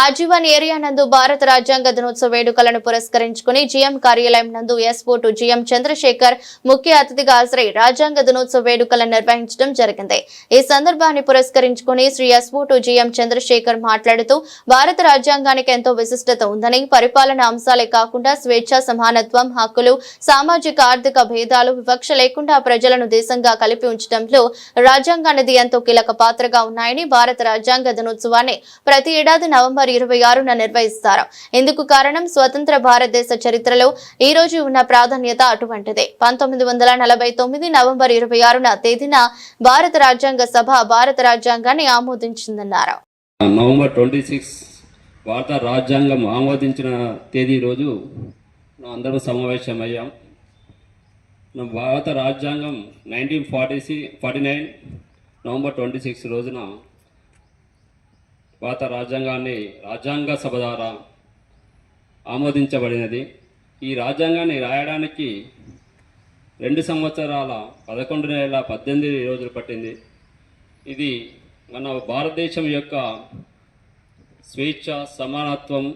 ఆజీవన్ area నందు భారత రాజ్యాంగ దినోత్సవ వేడుకలను పురస్కరించుకుని జీఎం కార్యాలయం నందు ఎస్పోటు జీఎం చంద్రశేఖర్ ముఖ్య అతిథిగా హాజరై రాజ్యాంగ దినోత్సవ వేడుకలను నిర్వహించడం జరిగింది. ఈ సందర్భాన్ని పురస్కరించుకుని శ్రీ ఎస్పోటు జీఎం చంద్రశేఖర్ మాట్లాడుతూ భారత రాజ్యాంగానికి ఎంతో విశిష్టత ఉందని పరిపాలన అంశాలే కాకుండా స్వేచ్ఛ సమానత్వం హక్కులు సామాజిక ఆర్థిక భేదాలు వివక్ష లేకుండా ప్రజలను దేశంగా కలిపి ఉంచడంలో రాజ్యాంగానిది ఎంతో కీలక పాత్రగా ఉన్నాయని భారత రాజ్యాంగ దినోత్సవాన్ని ప్రతి ఏడాది నవంబర్ ఇరవై ఆరున నిర్వహిస్తారు. ఇందుకు కారణం స్వతంత్ర భారతదేశ చరిత్రలో ఈ రోజు ఉన్న ప్రాధాన్యత అటువంటిదే. పంతొమ్మిది వందల నలభై తొమ్మిది నవంబర్ ఇరవై ఆరున తేదీన భారత రాజ్యాంగ సభ భారత రాజ్యాంగాన్ని ఆమోదించిందన్నారు. నవంబర్ ట్వంటీ సిక్స్ భారత రాజ్యాంగం ఆమోదించిన తేదీ రోజు అందరూ సమావేశమయ్యాం. భారత రాజ్యాంగం nineteen forty C forty nine November twenty six రోజున భారత రాజ్యాంగాన్ని రాజ్యాంగ సభ ద్వారా ఆమోదించబడినది. ఈ రాజ్యాంగాన్ని రాయడానికి రెండు సంవత్సరాల పదకొండు నెలల పద్దెనిమిది రోజులు పట్టింది. ఇది మన భారతదేశం యొక్క స్వేచ్ఛ సమానత్వం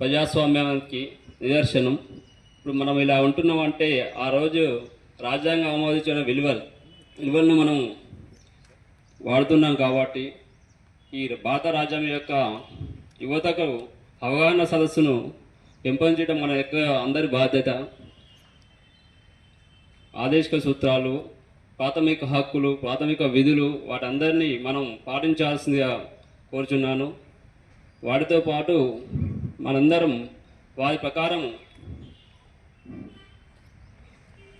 ప్రజాస్వామ్యానికి నిదర్శనం. ఇప్పుడు మనం ఇలా ఉంటున్నామంటే ఆ రోజు రాజ్యాంగం ఆమోదించిన విలువలు విలువలను మనం వాడుతున్నాం కాబట్టి ఈ భారత రాజ్యాంగం యొక్క యువతకు అవగాహన సదస్సును పెంపొందించడం మన యొక్క అందరి బాధ్యత. ఆదేశిక సూత్రాలు ప్రాథమిక హక్కులు ప్రాథమిక విధులు వాటందరినీ మనం పాటించాల్సిందిగా కోరుచున్నాను. వాటితో పాటు మనందరం వారి ప్రకారం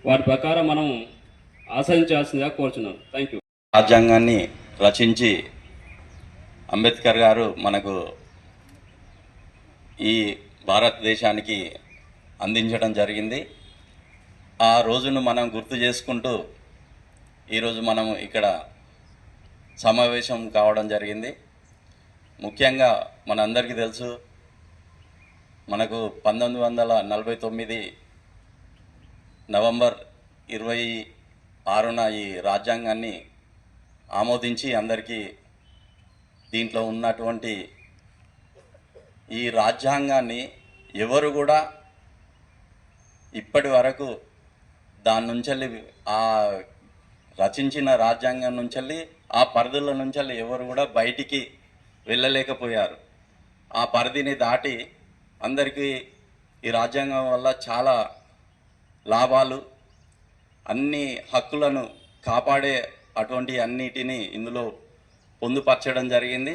వాటి ప్రకారం మనం ఆచరించాల్సిందిగా కోరుచున్నాను. థ్యాంక్ యూ రాజ్యాంగాన్ని రచించి అంబేద్కర్ గారు మనకు ఈ భారతదేశానికి అందించడం జరిగింది. ఆ రోజును మనం గుర్తు చేసుకుంటూ ఈరోజు మనం ఇక్కడ సమావేశం కావడం జరిగింది. ముఖ్యంగా మనందరికీ తెలుసు మనకు పంతొమ్మిది వందల నలభై తొమ్మిది నవంబర్ ఇరవై ఆరున ఈ రాజ్యాంగాన్ని ఆమోదించి అందరికీ దీంట్లో ఉన్నటువంటి ఈ రాజ్యాంగాన్ని ఎవరు కూడా ఇప్పటి వరకు దాని నుంచి ఆ రచించిన రాజ్యాంగం నుంచి ఆ పరిధుల నుంచి ఎవరు కూడా బయటికి వెళ్ళలేకపోయారు. ఆ పరిధిని దాటి అందరికీ ఈ రాజ్యాంగం వల్ల చాలా లాభాలు అన్ని హక్కులను కాపాడే అటువంటి అన్నిటిని ఇందులో పొందుపరచడం జరిగింది.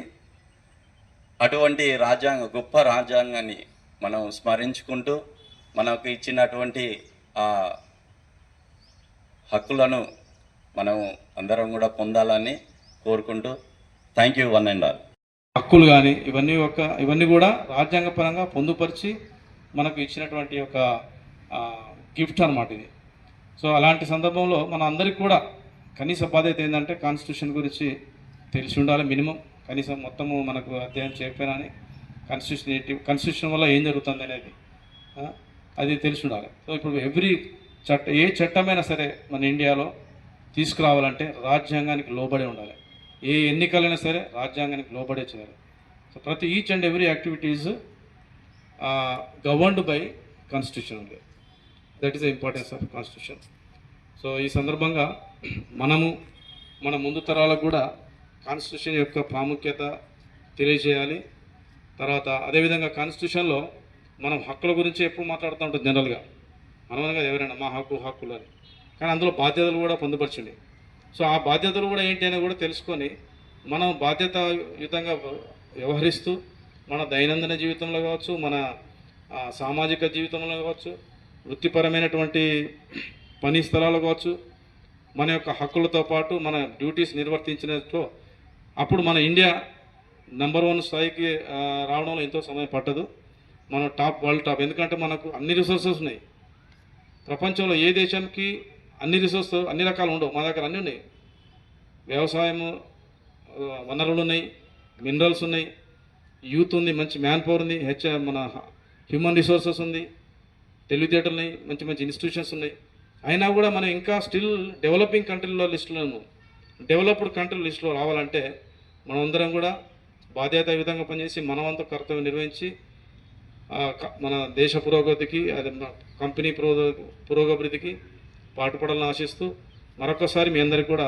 అటువంటి రాజ్యాంగ గొప్ప రాజ్యాంగాన్ని మనం స్మరించుకుంటూ మనకు ఇచ్చినటువంటి ఆ హక్కులను మనం అందరం కూడా పొందాలని కోరుకుంటూ thank you one and all. హక్కులు కానీ ఇవన్నీ ఒక ఇవన్నీ కూడా రాజ్యాంగపరంగా పొందుపరిచి మనకు ఇచ్చినటువంటి ఒక గిఫ్ట్ అనమాట ఇది. సో అలాంటి సందర్భంలో మన అందరికి కూడా కనీస బాధ్యత ఏంటంటే కాన్స్టిట్యూషన్ గురించి తెలిసి ఉండాలి మినిమం. కనీసం మొత్తము మనకు అధ్యయనం చేయకపోయినా కాన్స్టిట్యూషన్ ఏంటి కాన్స్టిట్యూషన్ వల్ల ఏం జరుగుతుంది అనేది అది తెలిసి ఉండాలి సో ఇప్పుడు ఎవ్రీ చట్ట ఏ చట్టమైనా సరే మన ఇండియాలో తీసుకురావాలంటే రాజ్యాంగానికి లోబడి ఉండాలి. ఏ ఎన్నికలైనా సరే రాజ్యాంగానికి లోబడే చేయాలి. సో ప్రతి each and every activities governed by constitution ఉంది that is the importance of constitution so ఈ సందర్భంగా మనము మన ముందు తరాలకు కూడా కాన్స్టిట్యూషన్ యొక్క ప్రాముఖ్యత తెలియజేయాలి. తర్వాత అదేవిధంగా కాన్స్టిట్యూషన్లో మనం హక్కుల గురించి ఎప్పుడు మాట్లాడుతూ ఉంటాం జనరల్గా. మనమనగా ఎవరైనా మా హక్కు హక్కులు అని. కానీ అందులో బాధ్యతలు కూడా పొందుపరచండి సో ఆ బాధ్యతలు కూడా ఏంటి అని కూడా తెలుసుకొని మనం బాధ్యతాయుతంగా వ్యవహరిస్తూ మన దైనందిన జీవితంలో కావచ్చు మన సామాజిక జీవితంలో కావచ్చు వృత్తిపరమైనటువంటి పని స్థలాలు కావచ్చు మన యొక్క హక్కులతో పాటు మన డ్యూటీస్ నిర్వర్తించినట్లు అప్పుడు మన ఇండియా నెంబర్ వన్ స్థాయికి రావడంలో ఎంతో సమయం పట్టదు. మన టాప్ వరల్డ్ టాప్. ఎందుకంటే మనకు అన్ని రిసోర్సెస్ ఉన్నాయి. ప్రపంచంలో ఏ దేశానికి అన్ని రిసోర్స్ అన్ని రకాలు ఉండవు. మా దగ్గర అన్నీ ఉన్నాయి. వ్యవసాయము వనరులు ఉన్నాయి మినరల్స్ ఉన్నాయి యూత్ ఉంది మంచి మ్యాన్ పవర్ ఉంది హెచ్ మన హ్యూమన్ రిసోర్సెస్ ఉంది తెలివితేటలు ఉన్నాయి మంచి మంచి ఇన్స్టిట్యూషన్స్ ఉన్నాయి. అయినా కూడా మనం ఇంకా స్టిల్ డెవలపింగ్ కంట్రీలో లిస్టులో డెవలప్డ్ కంట్రీ లిస్టులో రావాలంటే మనం అందరం కూడా బాధ్యతాయుతంగా పనిచేసి మనవంత కర్తవ్యం నిర్వహించి మన దేశ పురోగతికి అది కంపెనీ పురోగ పురోగభివృద్ధికి పాటుపడాలని ఆశిస్తూ మరొకసారి మీ అందరికీ కూడా